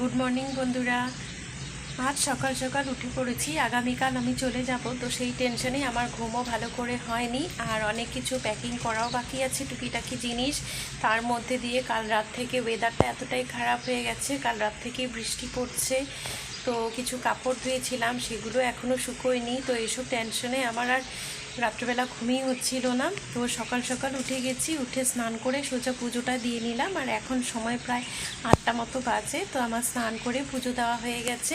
Good morning বন্ধুরা। আজ সকাল সকাল উঠে পড়েছি। আগামীকাল আমি চলে যাব, তো সেই টেনশনে আমার ঘুমও ভালো করে হয়নি। আর অনেক কিছু প্যাকিং করাও বাকি আছে, টুকিটাকি জিনিস। তার মধ্যে দিয়ে কাল রাত থেকে ওয়েদারটা এতটাই খারাপ হয়ে গেছে, কাল রাত থেকে বৃষ্টি পড়ছে। তো কিছু কাপড় ধুয়েছিলাম, সেগুলো এখনও শুকোয়নি। তো এইসব টেনশনে আমার আর রাত্রেবেলা ঘুমিয়ে হচ্ছিল না। তো সকাল সকাল উঠে গেছি, উঠে স্নান করে সোজা পুজোটা দিয়ে নিলাম। আর এখন সময় প্রায় আটটা মতো বাজে, তো আমার স্নান করে পুজো দেওয়া হয়ে গেছে।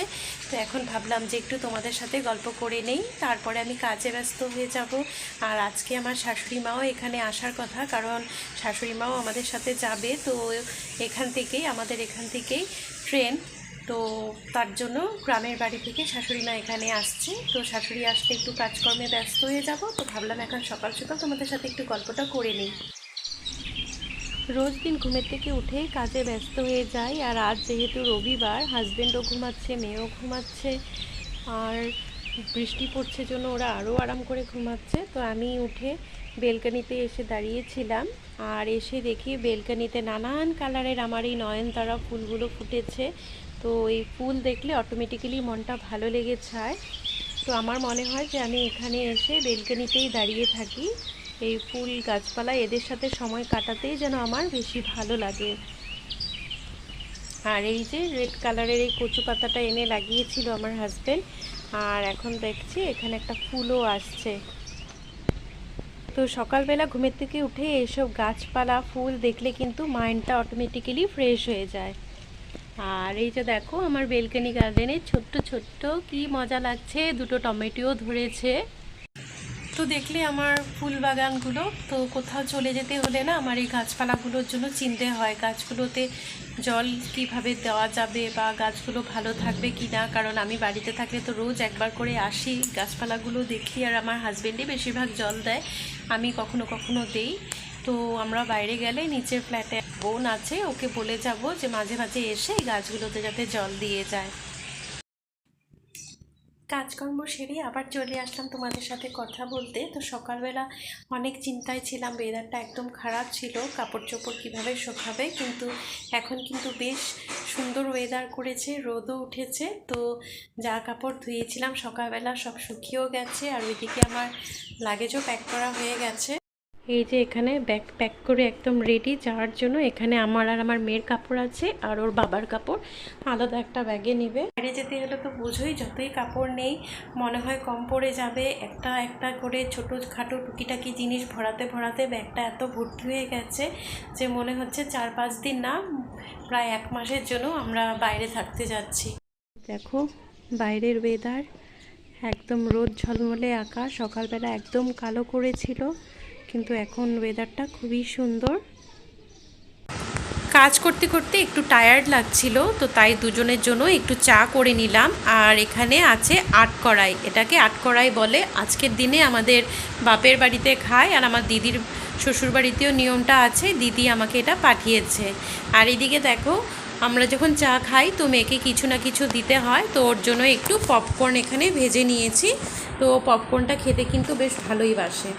তো এখন ভাবলাম যে একটু তোমাদের সাথে গল্প করে নেই। তারপরে আমি কাজে ব্যস্ত হয়ে যাব। আর আজকে আমার শাশুড়ি মাও এখানে আসার কথা, কারণ শাশুড়ি মাও আমাদের সাথে যাবে। তো এখান থেকেই, আমাদের এখান থেকেই ট্রেন তো তার জন্য গ্রামের বাড়ি থেকে শাশুড়ি মা এখানে আসছে। তো শাশুড়ি আসতে একটু কাজকর্মে ব্যস্ত হয়ে যাব। তো ভাবলাম এখন সকাল সকাল তোমাদের সাথে একটু গল্পটা করে নিই। রোজ দিন ঘুমের থেকে উঠে কাজে ব্যস্ত হয়ে যাই। আর আজ যেহেতু রবিবার হাজব্যান্ডও ঘুমাচ্ছে, মেয়েও ঘুমাচ্ছে, আর বৃষ্টি পড়ছে জন্য ওরা আরও আরাম করে ঘুমাচ্ছে। তো আমি উঠে বেলকানিতে এসে দাঁড়িয়েছিলাম। আর এসে দেখি বেলকানিতে নানান কালারের আমার এই নয়নতারা ফুলগুলো ফুটেছে। তো এই ফুল দেখলে অটোমেটিক্যালি মনটা ভালো লেগে যায়। তো আমার মনে হয় যে আমি এখানে এসে বেলকানিতেই দাঁড়িয়ে থাকি। এই ফুল গাছপালা এদের সাথে সময় কাটাতেই যেন আমার বেশি ভালো লাগে। আর এই যে রেড কালারের এই কচু পাতাটা এনে লাগিয়েছিল আমার হাজব্যান্ড আর এখন দেখছি এখানে একটা ফুলও আসছে। তো সকালবেলা ঘুমের থেকে উঠে এইসব গাছপালা, ফুল দেখলে কিন্তু মাইন্ডটা অটোমেটিক্যালি ফ্রেশ হয়ে যায়। আর এই যে দেখো, আমার বেলকানি গার্ডেনে ছোট্ট ছোট্ট কি মজা লাগছে, দুটো টমেটোও ধরেছে। তো দেখলে আমার ফুল বাগানগুলো, তো কোথাও চলে যেতে হলে না আমার এই গাছপালাগুলোর জন্য চিনতে হয়, গাছগুলোতে জল কীভাবে দেওয়া যাবে বা গাছগুলো ভালো থাকবে কি না কারণ আমি বাড়িতে থাকলে তো রোজ একবার করে আসি গাছপালাগুলো দেখি, আর আমার হাজব্যান্ডই বেশিরভাগ জল দেয়, আমি কখনো কখনো দেই। তো আমরা বাইরে গেলে নিচের ফ্ল্যাটে বোন আছে, ওকে বলে যাব যে মাঝে মাঝে এসে এই গাছগুলোতে যাতে জল দিয়ে যায়। কাজকর্ম সেরে আবার চলে আসলাম তোমাদের সাথে কথা বলতে। তো সকালবেলা অনেক চিন্তায় ছিলাম ওয়েদারটা একদম খারাপ ছিল কাপড় চোপড় কীভাবে শোকাবে, কিন্তু এখন কিন্তু বেশ সুন্দর ওয়েদার করেছে, রোদও উঠেছে। তো যা কাপড় ধুয়েছিলাম, সকালবেলা সব শুকিয়েও গেছে, আর ওইদিকে আমার লাগেজও প্যাক করা হয়ে গেছে। এই যে এখানে ব্যাগ প্যাক করে একদম রেডি যাওয়ার জন্য এখানে আমার আর আমার মেয়ের কাপড় আছে আর ওর বাবার কাপড়। আলাদা একটা ব্যাগে নিবে। বাইরে যেতে হলে তো বুঝোই, যতই কাপড় নেই, মনে হয় কম পড়ে যাবে। একটা একটা করে ছোটো খাটো টুকিটাকি জিনিস ভরাতে ভরাতে ব্যাগটা এত ভর্তি হয়ে গেছে যে মনে হচ্ছে চার পাঁচ দিন না, প্রায় এক মাসের জন্য আমরা বাইরে থাকতে যাচ্ছি। দেখো, বাইরের ওয়েদার একদম রোদ ঝলমলে আকাশ, সকালবেলা একদম কালো করেছিল। কিন্তু এখন ওয়েদারটা খুবই সুন্দর। কাজ করতে করতে একটু টায়ার্ড লাগছিল, তো তাই দুজনের জন্য একটু চা করে নিলাম। আর এখানে আছে আট কড়াই। এটাকে আট কড়াই বলে। আজকের দিনে আমাদের বাপের বাড়িতে খায় আর আমার দিদির শ্বশুর বাড়িতেও নিয়মটা আছে। দিদি আমাকে এটা পাঠিয়েছে। আর এদিকে দেখো, আমরা যখন চা খাই তো মেয়েকে কিছু না কিছু দিতে হয়। তো ওর জন্য একটু পপকর্ন এখানে ভেজে নিয়েছি। তো পপকর্নটা খেতে কিন্তু বেশ ভালোই বাসে।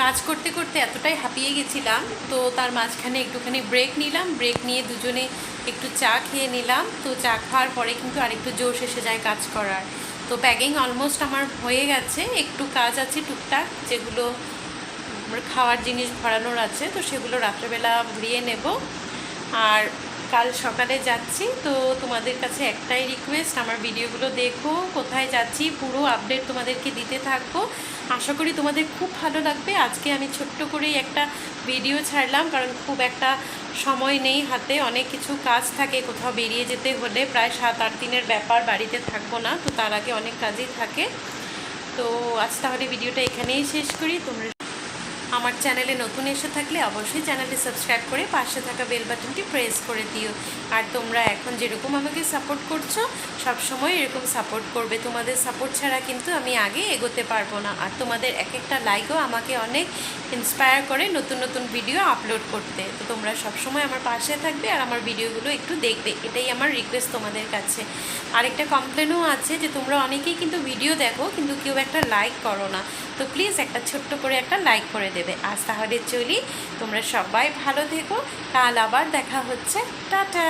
কাজ করতে করতে এতটাই হাঁপিয়ে গেছিলাম, তো তার মাঝখানে একটুখানি ব্রেক নিলাম ব্রেক নিয়ে দুজনে একটু চা খেয়ে নিলাম, তো চা খাওয়ার পরে কিন্তু আরেকটু জোশ এসে যায় কাজ করার। তো প্যাকিং অলমোস্ট আমার হয়ে গেছে, একটু কাজ আছে টুকটাক, যেগুলো খাওয়ার জিনিস ভরানোর আছে, তো সেগুলো রাত্রেবেলা ভরিয়ে নেব। আর কাল সকালে যাচ্ছি, তো তোমাদের কাছে একটাই রিকোয়েস্ট আমার ভিডিওগুলো দেখো, কোথায় যাচ্ছি, পুরো আপডেট তোমাদেরকে দিতে থাকব। আশা করি তোমাদের খুব ভালো লাগবে। আজকে আমি ছোট্ট করেই একটা ভিডিও ছাড়লাম, কারণ খুব একটা সময় নেই হাতে, অনেক কিছু কাজ থাকে, কোথাও বেরিয়ে যেতে হলে প্রায় সাত আট দিনের ব্যাপার, বাড়িতে থাকব না, তো তার আগে অনেক কাজই থাকে। তো আজ তাহলে ভিডিওটা এখানেই শেষ করি, তোমরা আমার চ্যানেলে নতুন এসে থাকলে অবশ্যই চ্যানেলটি সাবস্ক্রাইব করে পাশে থাকা বেল বাটনটি প্রেস করে দিও। আর তোমরা এখন যেরকম আমাকে সাপোর্ট করছ, সবসময় এরকম সাপোর্ট করবে। তোমাদের সাপোর্ট ছাড়া কিন্তু আমি আগে এগোতে পারব না। আর তোমাদের এক একটা লাইকও আমাকে অনেক ইন্সপায়ার করে নতুন নতুন ভিডিও আপলোড করতে। তো তোমরা সবসময় আমার পাশে থাকবে আর আমার ভিডিওগুলো একটু দেখবে। এটাই আমার রিকোয়েস্ট তোমাদের কাছে। আরেকটা কমপ্লেনও আছে যে তোমরা অনেকেই কিন্তু ভিডিও দেখো কিন্তু কেউ একটা লাইক করো না। তো প্লিজ একটা ছোট্ট করে একটা লাইক করে দেবে। আজ তাহলে চলি, তোমরা সবাই ভালো থেকো, কাল আবার দেখা হচ্ছে। টাটা!